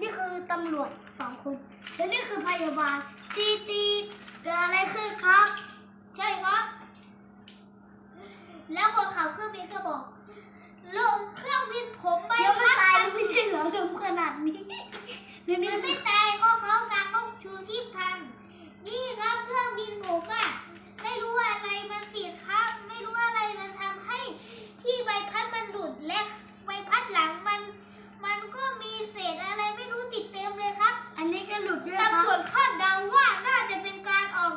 นี่คือตำรวจสองคน และนี่คือพยาบาลตีตีเกิดอะไรขึ้นครับ ใช่ครับ แล้วคนขับเครื่องบินก็บอกลงเครื่องบินผมใบยังไม่พัดตายเลยไม่ใช่เหรอทำขนาดนี้และนี่มันคืไม่อตายเพราะเขากางร่มชูชีพทัน นี่ครับเครื่องบินผมอะไม่รู้อะไรมันติดครับ ไม่รู้อะไรมันทำให้ที่ใบพัดมันหลุดและใบพัดหลังมัน มันก็มีเศษอะไรไม่รู้ติดเต็มเลยครับ อันนี้ก็หลุดด้ วยคตำรรัวบจคาดเดาว่าน่าจะเป็นการออก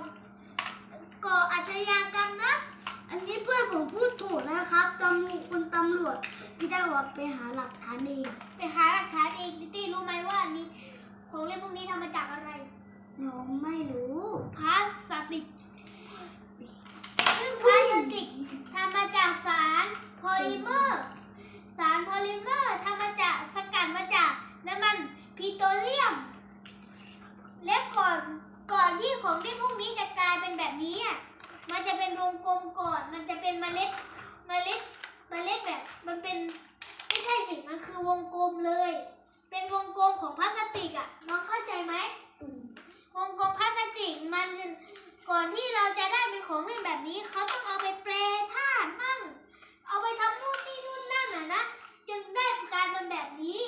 ก่ออาชญากรรมนะ อันนี้เพื่อนผมพูดถูกนะครับตำรวจคุณตำรวจพี่ได้ว่าไปหาหลักฐานเองไปหาหลักฐานเองดิตี้รู้ไหมว่านี่ของเล่นพวกนี้ทำมาจากอะไรน้องไม่รู้พลาสติกซึ่งพลาสติกทำมาจากสารโพลิเมอร์ สารโพลิเมอร์ทำมาจากสกัดมาจากน้ำมันพิโตรเลียม และก่อนก่ มที่ของเล่พวกนี้จะกลายเป็นแบบนี้อะ มันจะเป็นวงกลมก่อน มันจะเป็นเมล็ด เมล็ด เมล็ดแบบ มันเป็น ไม่ใช่สิ มันคือวงกลมเลย เป็นวงกลมของพลาสติกอะ น้องเข้าใจไหม วงกลมพลาสติกมันก่อนที่เราจะได้เป็นของเล่นแบบนี้ เขาต้องเอาไปแปลธาตุมั่ง เอาไปทำนู่นนี่นู่นนั่นอะนะจึงได้กลายเป็นแบบนี้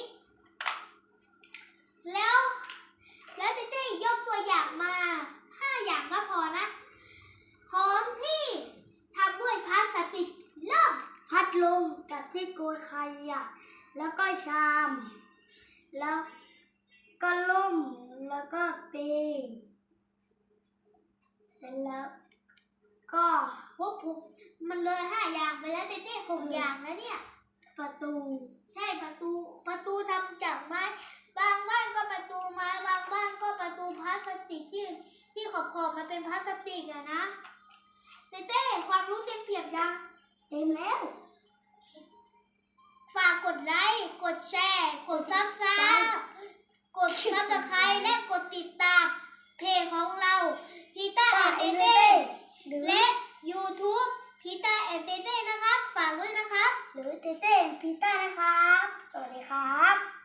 แล้ว แล้วเต้ๆยกตัวอย่างมาห้าอย่างก็พอนะ ของที่ทำด้วยพลาสติกเริ่ม พัด ลมกับที่โกยขยะแล้วก็ชาม แล้วก็ล่มแล้วก็เปเสร็จแล้วก็ครบหกมันเลยห้าอย่างไปแล้วเต้ๆหกอย่างแล้วเนี่ย ประตู ใช่ประตู ประตูทำจากไม้ บางบ้านก็ประตูไม้บางบ้านก็ประตูพลาสติกที่ที่ขอบขอบๆมันเป็นพลาสติกอะนะเต้เต้ความรู้เต็มเปี่ยมยัง เต็มแล้ว ฝากกดไลค์กด แชร์ กดซับสไครต์กดซับสไครต์และกดติดตาม เพจของเราพีต้าแอนเต้เต้หรือและ YouTube พีต้าแอนเต้เต้นะครับ ฝากด้วยนะครับ หรือเต้เต้พีต้านะครับ สวัสดีครับ